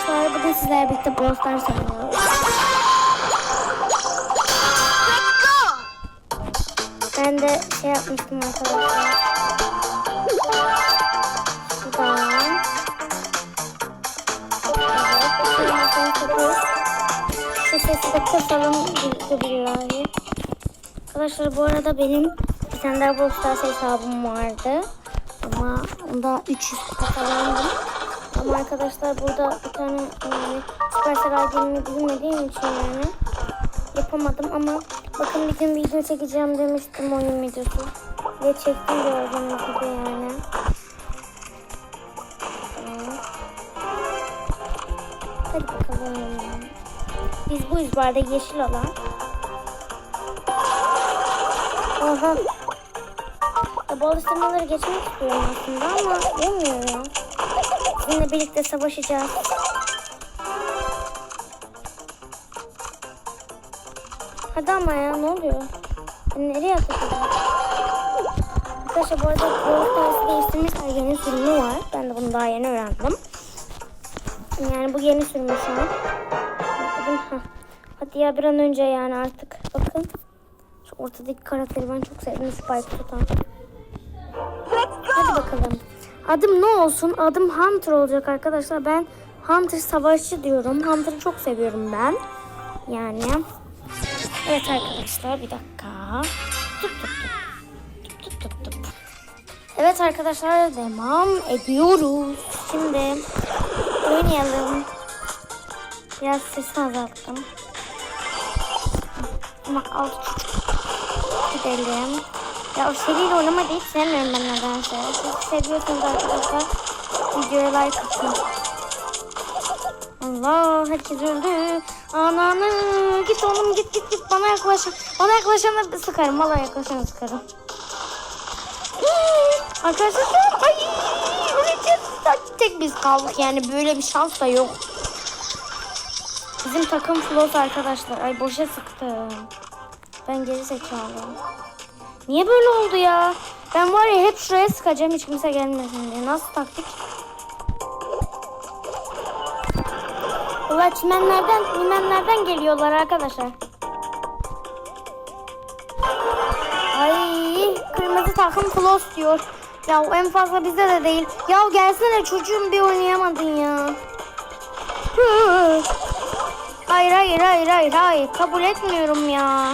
arkadaşlar bugün sizlerle birlikte Brawl oynuyoruz. Ben de şey yapmıştım arkadaşlar. Şuradan. Kısalım. Arkadaşlar bu arada benim bir tane daha hesabım vardı. Ama onda 300 kupa. Ama arkadaşlar burada bir tane yani Supercell ID'mi bilmediğim için yani yapamadım ama bakın bir gün video çekeceğim demiştim oyun videosu. Ve çektim gördüğünüz gibi yani. Hadi bakalım. Biz bu barda yeşil olan. Oha. Ya, bu alıştırmaları geçmek istiyorum aslında ama olmuyor ya. Sizinle birlikte savaşacağız. Hadi ama ya ne oluyor? Ben nereye atacağım? Arkadaşlar bu arada Brawl Stars'ı değiştirmişler. Yeni sürümü var. Ben de bunu daha yeni öğrendim. Yani bu yeni sürümü şu an. Hadi ya bir an önce yani artık. Bakın. Şu ortadaki karakteri ben çok sevdim. Spike tutan. Hadi bakalım. Adım ne olsun? Adım Hunter olacak arkadaşlar. Ben Hunter savaşçı diyorum. Hunter'ı çok seviyorum ben. Yani. Evet arkadaşlar bir dakika. Tıp tıp. Tıp tıp tıp tıp. Evet arkadaşlar devam ediyoruz. Şimdi oynayalım. Biraz sesi azalttım. Ama alt gidelim. Ya o seriyle oynamayı hiç sevmiyorum ben nedense. Siz seviyorsunuz arkadaşlar. Videoya like atın. Allah herkes öldü. Ananı git oğlum git git git bana yaklaş. Bana yaklaşanı sıkarım. Valla yaklaşanı sıkarım. Arkadaşlar ay öleceğiz. Tek biz kaldık yani böyle bir şans da yok. Bizim takım float arkadaşlar. Ay boşa sıktım. Ben geri zekalı. Niye böyle oldu ya? Ben var ya hep şuraya sıkacağım hiç kimse gelmesin diye. Nasıl taktik? Valla çimenlerden, çimenlerden geliyorlar arkadaşlar. Ay kırmızı takım plus diyor. Ya en fazla bizde de değil. Ya gelsene çocuğum bir oynayamadın ya. Hı. Hayır hayır hayır hayır hayır kabul etmiyorum ya.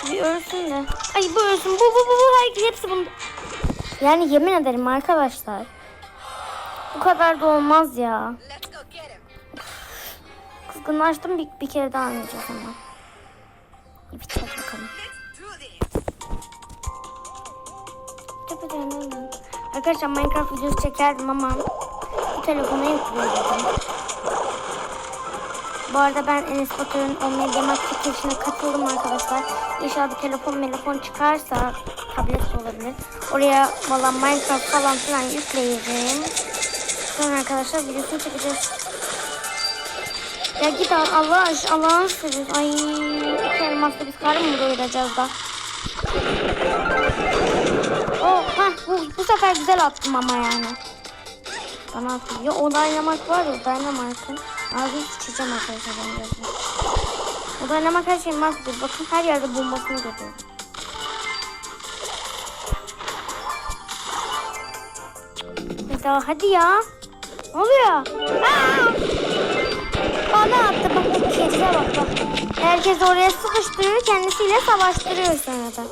Şu bir ölsün de. Ay bu ölsün. Bu bu bu bu herkes hepsi bunda. Yani yemin ederim arkadaşlar. Bu kadar da olmaz ya. Kızgınlaştım bir, bir kere daha oynayacağız ama. Bir çek bakalım. Arkadaşlar Minecraft videosu çekerdim ama bu telefona yüklüyorum. Bu arada ben Enes Batur'un 17 Yemek çekilişine katıldım arkadaşlar. İnşallah telefon telefon çıkarsa tablet olabilir. Oraya valla Minecraft falan filan yükleyeceğim. Sonra arkadaşlar videosunu çekeceğiz. Ya git al Allah aşkına Allah'ını seversen. Ay iki elmasla biz karı mı doyuracağız da? Oh ha bu, bu sefer güzel attım ama yani. Bana atıyor. O dynamite var ya dynamite'ın. Ağzını sıçacağım arkadaşlar ben birazdan. O dynamite her şeyi mahvediyor. Bakın her yerde bombasını görüyorum. Mesela hadi ya. Ne oluyor? Aa! Bana attı bak bak kerize bak bak. Herkes oraya sıkıştırıyor kendisiyle savaştırıyor sonra da.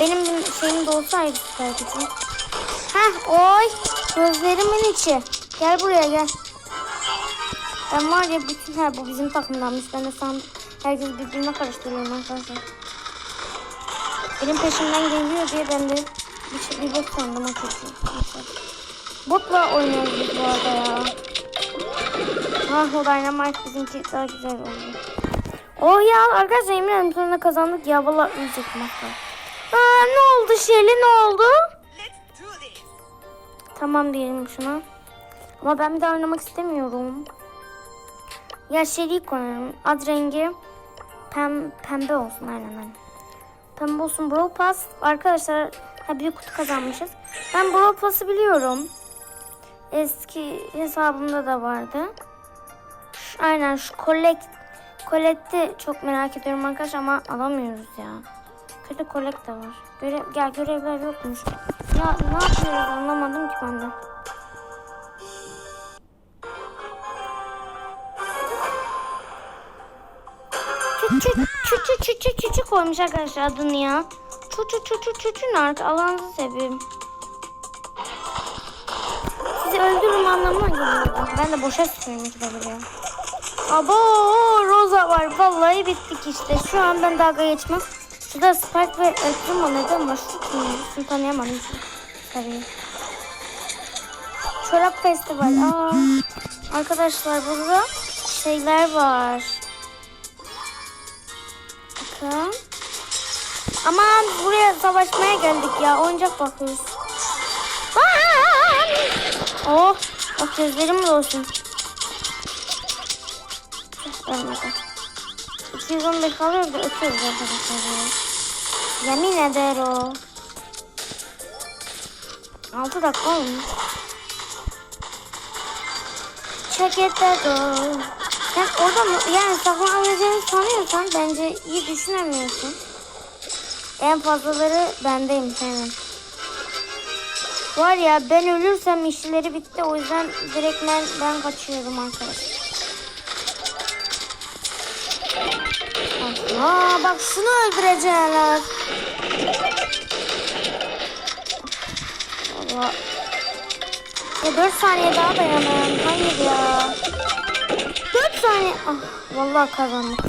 Benim şeyim de olsaydı belki. Heh oy gözlerimin içi. Gel buraya gel. Ben var ya bütün her bu bizim takımdanmış. Ben de sandım. Herkes birbirine karıştırıyorum arkadaşlar. Benim peşimden geliyor diye ben de bir, şey, bir bot sandım hakikaten. Botla oynuyoruz biz bu arada ya. Ah o Dynamite bizimki daha güzel oldu. Oh ya arkadaşlar yemin ederim sonunda kazandık ya. Valla üzecektim hatta. Aa ne oldu Şeli ne oldu? Tamam diyelim şuna. Ama ben bir daha oynamak istemiyorum. Ya Şeli'yi koyarım. Ad rengi pem, pembe olsun aynen aynen. Pembe olsun. Brawl Pass arkadaşlar ha bir kutu kazanmışız. Ben Brawl Pass'ı biliyorum. Eski hesabımda da vardı. Şu- aynen şu kolek kolekti çok merak ediyorum arkadaşlar ama alamıyoruz ya. Kötü kolek de var. Görev, gel görevler yokmuş. Ya ne yapıyoruz anlamadım ki ben de. Çü çü çü çü koymuş arkadaşlar adını ya. Çü çü çü ne artık Allah'ınızı seveyim. Sizi öldürürüm anlamına geliyor. Ben de boşa sıkıyorum buraya. Abo Rosa var. Vallahi bittik işte. Şu an ben dalga geçmem. Şurada Spike ve Elfrima neden var? Şu kim? Şunu tanıyamadım. Sarıyı. Çorap festival. Aa, arkadaşlar burada şeyler var. Bakın. Aman buraya savaşmaya geldik ya. Oyuncak bakıyoruz. Aa! Oh, oh gözlerim de olsun. Ölmedi. 215 kalıyor da ötüyoruz arkadaşlar. Yemin eder o. 6 dakika olmuş. İt out. Sen orada? Yani saklanabileceğini sanıyorsan bence iyi düşünemiyorsun. En fazlaları bendeyim senin. Var ya ben ölürsem işleri bitti o yüzden direkt ben, ben kaçıyorum arkadaşlar. Aa bak şunu. Allah. Ya 4 saniye daha dayanın. Hayır ya. 4 saniye. Ah vallahi kazandık.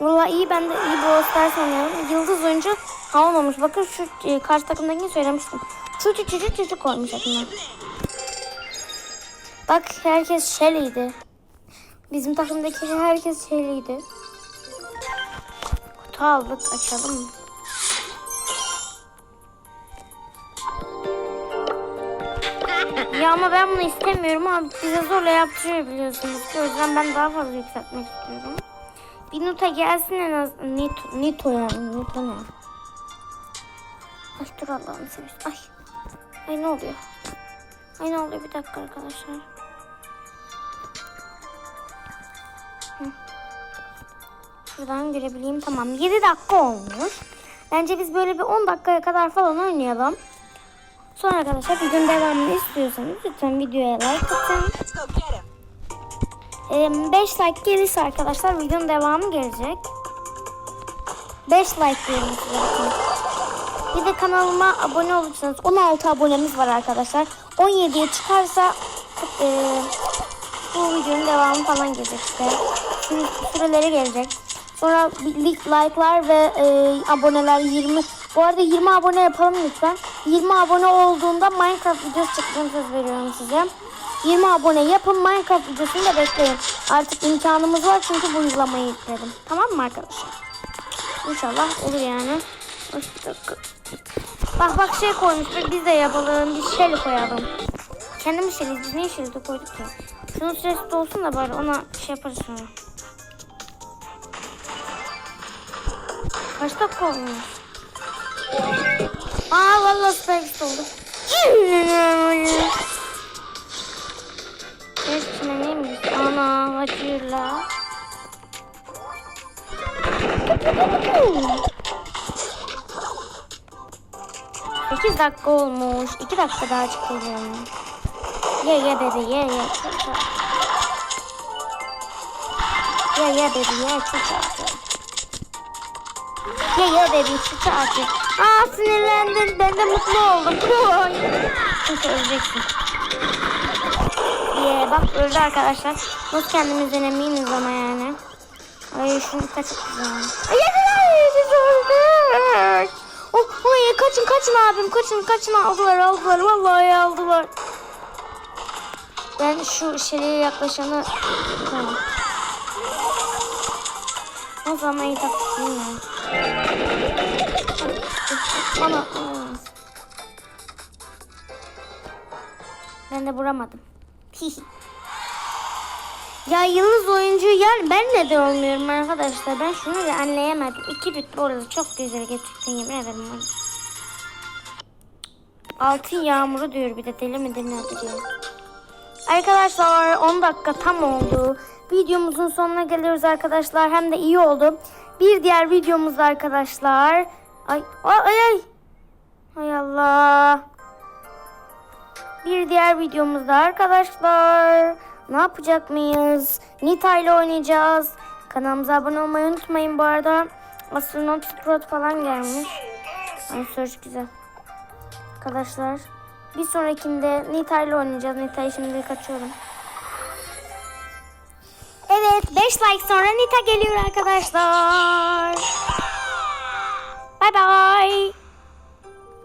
Vallahi iyi ben de iyi Brawl Stars oynuyorum. Yıldız oyuncu olmamış. Bakın şu e, karşı takımdakini söylemiştim. Çocuk çocuk çocuk koymuş adına. Bak herkes Shelly'ydi. Bizim takımdaki herkes Shelly'ydi. Kutu aldık açalım mı? Ya ama ben bunu istemiyorum abi. Bize zorla yaptırıyor biliyorsunuz. O yüzden ben daha fazla yükseltmek istiyorum. Bir nota gelsin en az. Nito, Nito yani. Nito ne? Ay dur Allah'ını seversen. Ay. Ay ne oluyor? Ay ne oluyor bir dakika arkadaşlar. Hı. Şuradan görebileyim. Tamam 7 dakika olmuş. Bence biz böyle bir 10 dakikaya kadar falan oynayalım. Sonra arkadaşlar videonun devamını istiyorsanız lütfen videoya like atın. Let's go get him. 5 like gelirse arkadaşlar videonun devamı gelecek. 5 like diyorum size. Bir de kanalıma abone olursanız 16 abonemiz var arkadaşlar. 17'ye çıkarsa e, bu videonun devamı falan gelecek işte. Şimdi süreleri gelecek. Sonra lik- like'lar ve e, aboneler 20. Bu arada 20 abone yapalım lütfen. 20 abone olduğunda Minecraft videosu çekeceğim söz veriyorum size. 20 abone yapın Minecraft videosunu da bekleyin. Artık imkanımız var çünkü bu uygulamayı yükledim. Tamam mı arkadaşlar? İnşallah olur yani. Bak bak şey koymuş. Biz de yapalım. Bir şey koyalım. Kendimiz şey biz niye şey de koyduk ki? Şunun süresi de olsun da bari ona şey yaparız sonra. Kaç dakika olmuş? Aa vallahi süper oldu. Resmen neymiş? Ana acıyla. Sekiz dakika olmuş. İki dakika daha çıkacağım. Ye ye dedi ye ye. Ye ye dedi ye artık. Ye ye çok artık. Aa sinirlendim ben de mutlu oldum. Çünkü öleceksin. Ye bak öldü arkadaşlar. Nasıl kendimizden eminiz ama yani. Ay şunu kaçıp güzel. Ay biz öldük. Oh, ay, kaçın kaçın abim kaçın kaçın aldılar aldılar vallahi aldılar. Ben şu şeye yaklaşanı Tamam. O zaman iyi. Bana aa. Ben de vuramadım. ya yıldız oyuncu yani ben neden olmuyorum arkadaşlar. Ben şunu da anlayamadım. İki bit arada çok güzel gerçekten yemin ederim. Altın yağmuru diyor bir de deli midir nedir ya. Arkadaşlar 10 dakika tam oldu. Videomuzun sonuna geliyoruz arkadaşlar. Hem de iyi oldu. Bir diğer videomuzda arkadaşlar. Ay ay ay. Ay, ay Allah. Bir diğer videomuzda arkadaşlar. Ne yapacak mıyız? Nita ile oynayacağız. Kanalımıza abone olmayı unutmayın bu arada. Astronot Sprout falan gelmiş. Ay search güzel. Arkadaşlar. Bir sonrakinde Nita ile oynayacağız. Nita'yı şimdi kaçıyorum. Evet 5 like sonra Nita geliyor arkadaşlar. Bye bye.